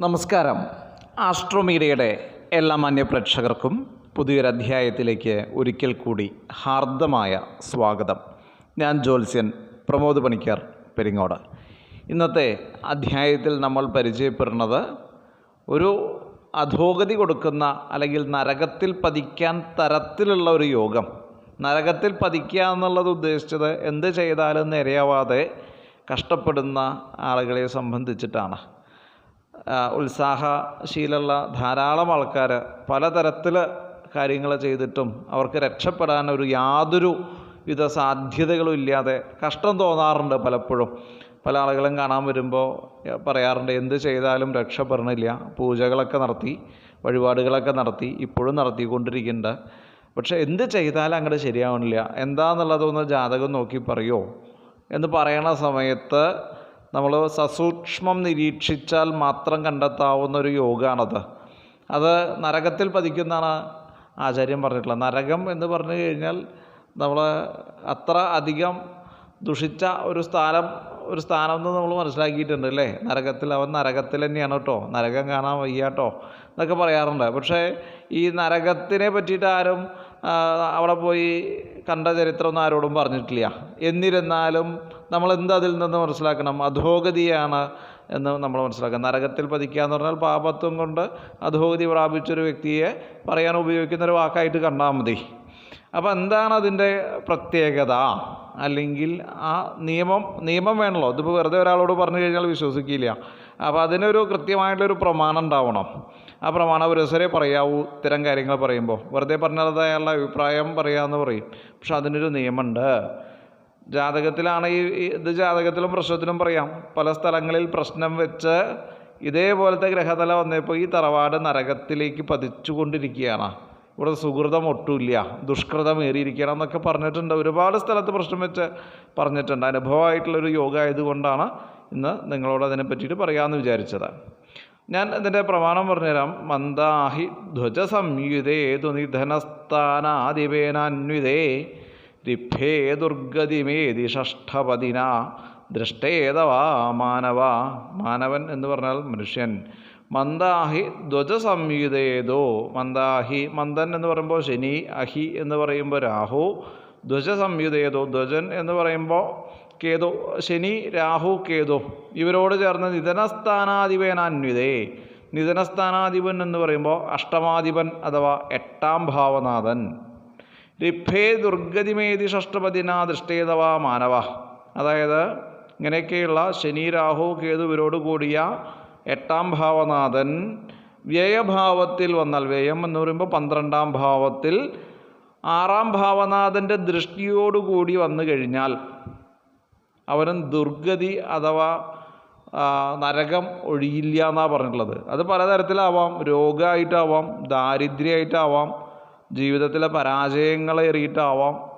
നമസ്കാരം. ആസ്ട്രോമീഡിയയുടെ എല്ലാ മാന്യ പ്രേക്ഷകർക്കും പുതിയൊരധ്യായത്തിലേക്ക് ഒരിക്കൽ കൂടി ഹാർദമായ സ്വാഗതം. ഞാൻ ജ്യോത്സ്യൻ പ്രമോദ് പണിക്കർ പെരിങ്ങോട്. ഇന്നത്തെ അധ്യായത്തിൽ നമ്മൾ പരിചയപ്പെടുന്നത് ഒരു അധോഗതി കൊടുക്കുന്ന അല്ലെങ്കിൽ നരകത്തിൽ പതിക്കാൻ തരത്തിലുള്ള ഒരു യോഗം. നരകത്തിൽ പതിക്കുക എന്നുള്ളത് ഉദ്ദേശിച്ചത് എന്ത് ചെയ്താലും നിരയാവാതെ കഷ്ടപ്പെടുന്ന ആളുകളെ സംബന്ധിച്ചിട്ടാണ്. ആ, ഉത്സാഹശീലമുള്ള ധാരാളം ആൾക്കാർ പലതരത്തിൽ കാര്യങ്ങൾ ചെയ്തിട്ടും അവർക്ക് രക്ഷപ്പെടാൻ ഒരു യാതൊരു വിധ സാധ്യതകളും ഇല്ലാതെ കഷ്ടം തോന്നാറുണ്ട് പലപ്പോഴും. പല ആളുകളും കാണാൻ വരുമ്പോൾ പറയാറുണ്ട് എന്ത് ചെയ്താലും രക്ഷപ്പെടണില്ല. പൂജകളൊക്കെ നടത്തി വഴിപാടുകളൊക്കെ നടത്തി ഇപ്പോഴും നടത്തിക്കൊണ്ടിരിക്കുന്നുണ്ട്. പക്ഷേ എന്ത് ചെയ്താലും അങ്ങോട്ട് ശരിയാവണില്ല. എന്താണെന്നുള്ളതൊന്ന് ജാതകം നോക്കി പറയുമോ എന്ന് പറയണ സമയത്ത് നമ്മൾ സസൂക്ഷ്മം നിരീക്ഷിച്ചാൽ മാത്രം കണ്ടെത്താവുന്ന ഒരു യോഗമാണത് അത് നരകത്തിൽ പതിക്കുന്നതാണ് ആചാര്യം പറഞ്ഞിട്ടുള്ളത്. നരകം എന്ന് പറഞ്ഞു കഴിഞ്ഞാൽ നമ്മൾ അത്ര അധികം ദുഷിച്ച ഒരു സ്ഥാനം ഒരു സ്ഥാനം എന്ന് നമ്മൾ മനസ്സിലാക്കിയിട്ടുണ്ട് അല്ലേ? നരകത്തിൽ അവൻ നരകത്തിൽ തന്നെയാണ് കേട്ടോ. നരകം കാണാൻ വയ്യ കേട്ടോ എന്നൊക്കെ പറയാറുണ്ട്. പക്ഷേ ഈ നരകത്തിനെ പറ്റിയിട്ട് ആരും അവിടെ പോയി കണ്ട ചരിത്രമൊന്നും ആരോടും പറഞ്ഞിട്ടില്ല. എന്നിരുന്നാലും നമ്മൾ എന്ത് അതിൽ നിന്ന് മനസ്സിലാക്കണം? അധോഗതിയാണ് എന്ന് നമ്മൾ മനസ്സിലാക്കുക നരകത്തിൽ പതിക്കുക എന്ന് പറഞ്ഞാൽ പാപത്വം കൊണ്ട് അധോഗതി പ്രാപിച്ചൊരു വ്യക്തിയെ പറയാൻ ഉപയോഗിക്കുന്ന ഒരു വാക്കായിട്ട് കണ്ടാൽ മതി. അപ്പോൾ എന്താണ് അതിന്റെ പ്രത്യേകത? അല്ലെങ്കിൽ ആ നിയമം നിയമം വേണമല്ലോ ഇതിപ്പോൾ വെറുതെ ഒരാളോട് പറഞ്ഞു കഴിഞ്ഞാൽ വിശ്വസിക്കില്ല. അപ്പോൾ അതിനൊരു കൃത്യമായിട്ടുള്ളൊരു പ്രമാണം ഉണ്ടാവണം. ആ പ്രമാണം ഒരുസരെ പറയാവൂ ഇത്തരം കാര്യങ്ങൾ പറയുമ്പോൾ. വെറുതെ പറഞ്ഞാൽ അത് അയാളുടെ അഭിപ്രായം പറയാമെന്ന് പറയും. പക്ഷെ അതിനൊരു നിയമമുണ്ട്. ജാതകത്തിലാണ് ഈ ഇത് ജാതകത്തിലും പ്രശ്നത്തിലും പറയാം. പല സ്ഥലങ്ങളിൽ പ്രശ്നം വെച്ച് ഇതേപോലത്തെ ഗ്രഹതല വന്നപ്പോൾ ഈ തറവാട് നരകത്തിലേക്ക് പതിച്ചുകൊണ്ടിരിക്കുകയാണ്. ഇവിടെ സുഹൃതം ഒട്ടുമില്ല ദുഷ്കൃതം എന്നൊക്കെ പറഞ്ഞിട്ടുണ്ട്. ഒരുപാട് സ്ഥലത്ത് പ്രശ്നം വെച്ച് പറഞ്ഞിട്ടുണ്ട്. അനുഭവമായിട്ടുള്ളൊരു യോഗ ആയതുകൊണ്ടാണ് ഇന്ന് നിങ്ങളോട് അതിനെ പറ്റിയിട്ട് പറയാമെന്ന് വിചാരിച്ചത്. ഞാൻ ഇതിന്റെ പ്രമാണം പറഞ്ഞുതരാം. മന്ദാഹി ധ്വജ സംയുതേ തുനിധനസ്ഥാനാദിപേനാന്വിതേ രിഭേ ദുർഗതിമേതി ഷഷ്ഠപതിന ദൃഷ്ടേതവാ മാനവ. മാനവൻ എന്ന് പറഞ്ഞാൽ മനുഷ്യൻ. മന്ദാഹി ധ്വജ സംയുതേതോ മന്ദാഹി മന്ദൻ എന്ന് പറയുമ്പോൾ ശനി അഹി എന്ന് പറയുമ്പോൾ രാഹു. ധ്വജ സംയുതേതോ ധ്വജൻ എന്ന് പറയുമ്പോൾ കേതു ശനി രാഹു കേതു. ഇവരോട് ചേർന്ന് നിധനസ്ഥാനാധിപനാന്വിതേ. നിധനസ്ഥാനാധിപൻ എന്ന് പറയുമ്പോൾ അഷ്ടമാധിപൻ അഥവാ എട്ടാം ഭാവനാഥൻ. രിഭേ ദുർഗതിമേതി ഷഷ്ടപതിന ദൃഷ്ടേതവാ മാനവ. അതായത് ഇങ്ങനെയൊക്കെയുള്ള ശനി രാഹു കേതുവിനോട് കൂടിയ എട്ടാം ഭാവനാഥൻ വ്യയഭാവത്തിൽ വന്നാൽ വ്യയം എന്ന് പറയുമ്പോൾ പന്ത്രണ്ടാം ഭാവത്തിൽ ആറാം ഭാവനാഥന്റെ ദൃഷ്ടിയോടുകൂടി വന്നു കഴിഞ്ഞാൽ അവനും ദുർഗതി അഥവാ നരകം ഒഴിയില്ല എന്നാണ് പറഞ്ഞിട്ടുള്ളത്. അത് പലതരത്തിലാവാം. രോഗമായിട്ടാവാം ദാരിദ്ര്യമായിട്ടാവാം. ജീവിതത്തിലെ പരാജയങ്ങൾ എറിയിട്ടാവാം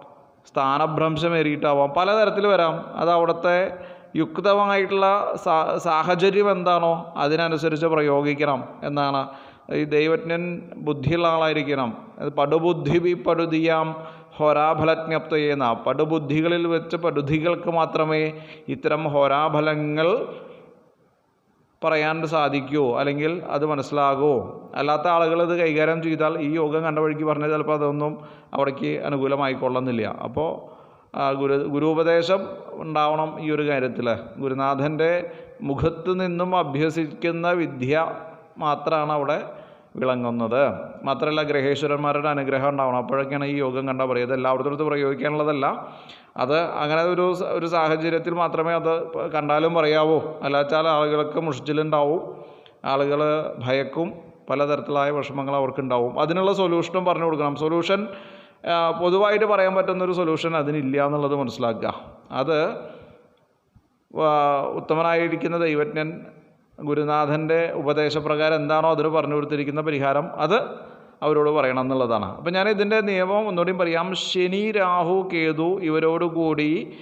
സ്ഥാനഭ്രംശം എറിയിട്ടാവാം പലതരത്തിൽ വരാം. അത് അവിടുത്തെ യുക്തമായിട്ടുള്ള സാഹചര്യം എന്താണോ അതിനനുസരിച്ച് പ്രയോഗിക്കണം എന്നാണ്. ഈ ദൈവജ്ഞൻ ബുദ്ധിയുള്ള ആളായിരിക്കണം. അത് പടുബുദ്ധി ബി പടുതിയാം ഹോരാഫലജ്ഞപ്തയെന്ന പടുബുദ്ധികളിൽ വെച്ച് പടുധികൾക്ക് മാത്രമേ ഇത്തരം ഹോരാഫലങ്ങൾ പറയാൻ സാധിക്കുമോ അല്ലെങ്കിൽ അത് മനസ്സിലാകുമോ അല്ലാത്ത ആളുകൾ ഇത് കൈകാര്യം ചെയ്താൽ ഈ യോഗം കണ്ട വഴിക്ക് പറഞ്ഞാൽ ചിലപ്പോൾ അതൊന്നും അവിടേക്ക് അനുകൂലമായിക്കൊള്ളുന്നില്ല. അപ്പോൾ ഗുരു ഗുരുപദേശം ഉണ്ടാവണം ഈ ഒരു കാര്യത്തിൽ ഗുരുനാഥന്റെ മുഖത്ത് നിന്നും അഭ്യസിക്കുന്ന വിദ്യ മാത്രമാണ് അവിടെ വിളങ്ങുന്നത്. മാത്രമല്ല ഗ്രഹേശ്വരന്മാരുടെ അനുഗ്രഹം ഉണ്ടാവണം. അപ്പോഴൊക്കെയാണ് ഈ യോഗം കണ്ടാൽ പറയുക. ഇത് എല്ലായിടത്തും പ്രയോഗിക്കാനുള്ളതല്ല. അത് അങ്ങനെ ഒരു ഒരു സാഹചര്യത്തിൽ മാത്രമേ അത് കണ്ടാലും പറയാവൂ. അല്ലാച്ചാൽ ആളുകൾക്ക് മുഷിച്ചിലുണ്ടാവും. ആളുകൾ ഭയക്കും. പലതരത്തിലായ വിഷമങ്ങൾ അവർക്കുണ്ടാവും. അതിനുള്ള സൊല്യൂഷനും പറഞ്ഞു കൊടുക്കണം. സൊല്യൂഷൻ പൊതുവായിട്ട് പറയാൻ പറ്റുന്നൊരു സൊല്യൂഷൻ അതിനില്ല എന്നുള്ളത് മനസ്സിലാക്കുക. അത് ഉത്തമനായിരിക്കുന്ന ദൈവജ്ഞൻ ഗുരുനാഥന്റെ ഉപദേശപ്രകാരം എന്താണോ അതിന് പറഞ്ഞു കൊടുത്തിരിക്കുന്ന പരിഹാരം അത് അവരോട് പറയണം എന്നുള്ളതാണ്. അപ്പം ഞാൻ ഇതിന്റെ നിയമം ഒന്നുകൂടി പറയാം. ശനി രാഹു കേതു ഇവരോടുകൂടി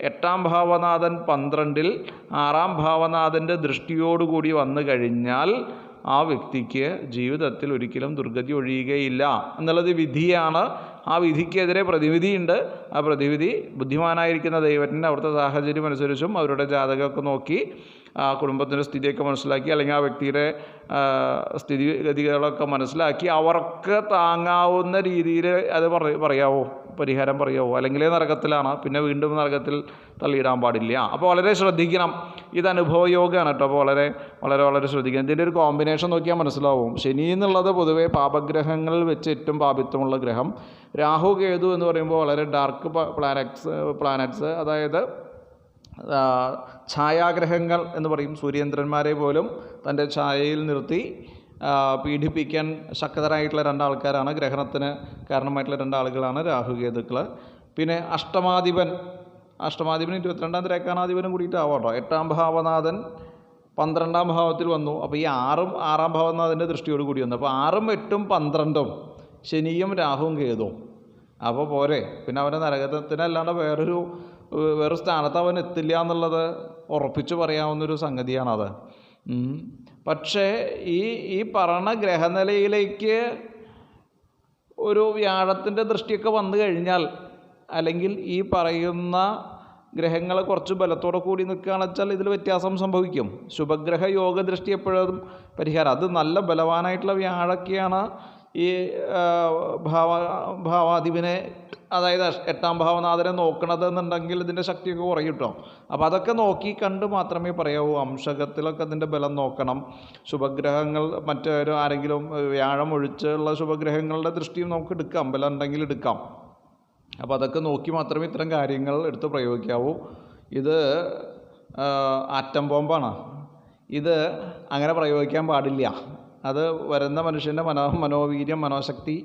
എട്ടാം ഭാവനാഥൻ പന്ത്രണ്ടിൽ ആറാം ഭാവനാഥന്റെ ദൃഷ്ടിയോടുകൂടി വന്നു കഴിഞ്ഞാൽ ആ വ്യക്തിക്ക് ജീവിതത്തിൽ ഒരിക്കലും ദുർഗതി ഒഴിയുകയില്ല എന്നുള്ളത് വിധിയാണ്. ആ വിധിക്കെതിരെ പ്രതിവിധിയുണ്ട്. ആ പ്രതിവിധി ബുദ്ധിമാനായിരിക്കുന്ന ദൈവത്തിന്റെ അവിടുത്തെ സാഹചര്യം അനുസരിച്ചും അവരുടെ ജാതകമൊക്കെ നോക്കി ആ കുടുംബത്തിന്റെ സ്ഥിതിയൊക്കെ മനസ്സിലാക്കി അല്ലെങ്കിൽ ആ വ്യക്തിയുടെ സ്ഥിതിഗതികളൊക്കെ മനസ്സിലാക്കി അവർക്ക് താങ്ങാവുന്ന രീതിയിൽ അത് പറ പറയാവോ? പരിഹാരം പറയാവോ? അല്ലെങ്കിൽ നരകത്തിലാണ് പിന്നെ വീണ്ടും നരകത്തിൽ തള്ളിയിടാൻ പാടില്ല. അപ്പോൾ വളരെ ശ്രദ്ധിക്കണം. ഇത് അനുഭവയോഗമാണ് കേട്ടോ. അപ്പോൾ വളരെ വളരെ വളരെ ശ്രദ്ധിക്കണം. ഇതിന്റെ ഒരു കോമ്പിനേഷൻ നോക്കിയാൽ മനസ്സിലാവും. ശനി എന്നുള്ളത് പൊതുവേ പാപഗ്രഹങ്ങളിൽ വെച്ച് ഏറ്റവും പാപിത്വമുള്ള ഗ്രഹം. രാഹു കേതു എന്ന് പറയുമ്പോൾ വളരെ ഡാർക്ക് പ്ലാനറ്റ്സ് പ്ലാനറ്റ്സ് അതായത് ഛായാഗ്രഹങ്ങൾ എന്ന് പറയും. സൂര്യേന്ദ്രന്മാരെ പോലും തന്റെ ഛായയിൽ നിർത്തി പീഡിപ്പിക്കാൻ ശക്തരായിട്ടുള്ള രണ്ടാൾക്കാരാണ്. ഗ്രഹണത്തിന് കാരണമായിട്ടുള്ള രണ്ടാളുകളാണ് രാഹുകേതുക്കൾ പിന്നെ അഷ്ടമാധിപൻ അഷ്ടമാധിപൻ ഇരുപത്തിരണ്ടാം തിരക്കാനാധിപനും കൂടിയിട്ടാവാം കേട്ടോ. എട്ടാം ഭാവനാഥൻ പന്ത്രണ്ടാം ഭാവത്തിൽ വന്നു. അപ്പോൾ ഈ ആറും ആറാം ഭാവനാഥന്റെ ദൃഷ്ടിയോട് കൂടി വന്നു. അപ്പോൾ ആറും എട്ടും പന്ത്രണ്ടും ശനിയും രാഹുവും കേതുവും അപ്പോൾ പോരെ. പിന്നെ അവന്റെ നരകത്തിനല്ലാണ്ട് വേറൊരു വേറൊരു സ്ഥാനത്ത് അവൻ എത്തില്ല എന്നുള്ളത് ഉറപ്പിച്ചു പറയാവുന്നൊരു സംഗതിയാണത്. പക്ഷേ ഈ ഈ പറഞ്ഞ ഗ്രഹനിലയിലേക്ക് ഒരു വ്യാഴത്തിന്റെ ദൃഷ്ടിയൊക്കെ വന്നു കഴിഞ്ഞാൽ അല്ലെങ്കിൽ ഈ പറയുന്ന ഗ്രഹങ്ങൾ കുറച്ച് ബലത്തോടെ കൂടി നിൽക്കുകയാണെന്ന് വെച്ചാൽ ഇതിൽ വ്യത്യാസം സംഭവിക്കും. ശുഭഗ്രഹ യോഗ ദൃഷ്ടി എപ്പോഴും പരിഹാരം. അത് നല്ല ബലവാനായിട്ടുള്ള വ്യാഴൊക്കെയാണ് ഈ ഭാവ ഭാവാധിപനെ അതായത് എട്ടാം ഭാവനാഥനെ നോക്കണത് എന്നുണ്ടെങ്കിൽ ഇതിന്റെ ശക്തിയൊക്കെ കുറയും കേട്ടോ. അപ്പോൾ അതൊക്കെ നോക്കി കണ്ട് മാത്രമേ പറയാവൂ. അംശകത്തിലൊക്കെ അതിന്റെ ബലം നോക്കണം. ശുഭഗ്രഹങ്ങൾ മറ്റൊരു ആരെങ്കിലും വ്യാഴം ഒഴിച്ചുള്ള ശുഭഗ്രഹങ്ങളുടെ ദൃഷ്ടിയും നമുക്ക് എടുക്കാം. ബലം ഉണ്ടെങ്കിൽ എടുക്കാം. അപ്പോൾ അതൊക്കെ നോക്കി മാത്രമേ ഇത്തരം കാര്യങ്ങൾ എടുത്ത് പ്രയോഗിക്കാവൂ. ഇത് ആറ്റം ബോംബാണ്. ഇത് അങ്ങനെ പ്രയോഗിക്കാൻ പാടില്ല. അത് വരുന്ന മനുഷ്യന്റെ മനോ മനോവീര്യം മനോശക്തി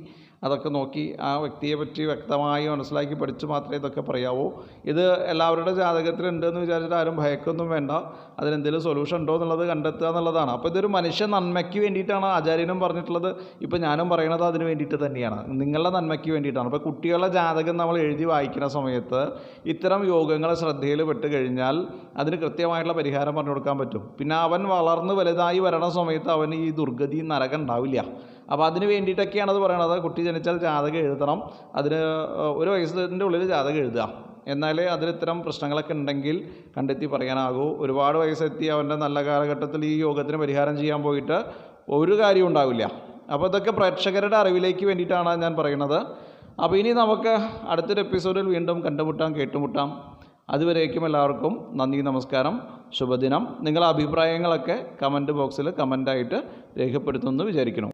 അതൊക്കെ നോക്കി ആ വ്യക്തിയെ പറ്റി വ്യക്തമായി മനസ്സിലാക്കി പഠിച്ച് മാത്രമേ ഇതൊക്കെ പറയാവൂ. ഇത് എല്ലാവരുടെ ജാതകത്തിലുണ്ട് എന്ന് വിചാരിച്ചിട്ട് ആരും ഭയക്കൊന്നും വേണ്ട. അതിനെന്തെങ്കിലും സൊല്യൂഷൻ ഉണ്ടോ എന്നുള്ളത് കണ്ടെത്തുക എന്നുള്ളതാണ്. അപ്പോൾ ഇതൊരു മനുഷ്യ നന്മയ്ക്ക് വേണ്ടിയിട്ടാണ് ആചാര്യനും പറഞ്ഞിട്ടുള്ളത്. ഇപ്പോൾ ഞാനും പറയണത് അതിന് വേണ്ടിയിട്ട് തന്നെയാണ്. നിങ്ങളുടെ നന്മയ്ക്ക് വേണ്ടിയിട്ടാണ്. അപ്പോൾ കുട്ടികളുടെ ജാതകം നമ്മൾ എഴുതി വായിക്കുന്ന സമയത്ത് ഇത്തരം യോഗങ്ങളെ ശ്രദ്ധയിൽ പെട്ട് കഴിഞ്ഞാൽ അതിന് കൃത്യമായിട്ടുള്ള പരിഹാരം പറഞ്ഞു കൊടുക്കാൻ പറ്റും. പിന്നെ അവൻ വളർന്ന് വലുതായി വരണ സമയത്ത് അവന് ഈ ദുർഗതി നരകം ഉണ്ടാവില്ല. അപ്പോൾ അതിന് വേണ്ടിയിട്ടൊക്കെയാണ് അത് പറയണത്. കുട്ടി ജനിച്ചാൽ ജാതകം എഴുതണം. അതിന് ഒരു വയസ്സിന്റെ ഉള്ളിൽ ജാതകം എഴുതുക. എന്നാലേ അതിൽ ഇത്തരം പ്രശ്നങ്ങളൊക്കെ ഉണ്ടെങ്കിൽ കണ്ടെത്തി പറയാനാകൂ. ഒരുപാട് വയസ്സെത്തി അവന്റെ നല്ല കാലഘട്ടത്തിൽ ഈ യോഗത്തിന് പരിഹാരം ചെയ്യാൻ പോയിട്ട് ഒരു കാര്യവും ഉണ്ടാവില്ല. അപ്പോൾ ഇതൊക്കെ പ്രേക്ഷകരുടെ അറിവിലേക്ക് വേണ്ടിയിട്ടാണ് ഞാൻ പറയുന്നത്. അപ്പോൾ ഇനി നമുക്ക് അടുത്തൊരു എപ്പിസോഡിൽ വീണ്ടും കണ്ടുമുട്ടാം കേട്ടുമുട്ടാം. അതുവരേക്കും എല്ലാവർക്കും നന്ദി നമസ്കാരം ശുഭദിനം. നിങ്ങളുടെ അഭിപ്രായങ്ങളൊക്കെ കമന്റ് ബോക്സിൽ കമന്റായിട്ട് രേഖപ്പെടുത്തുമെന്ന് വിചാരിക്കണം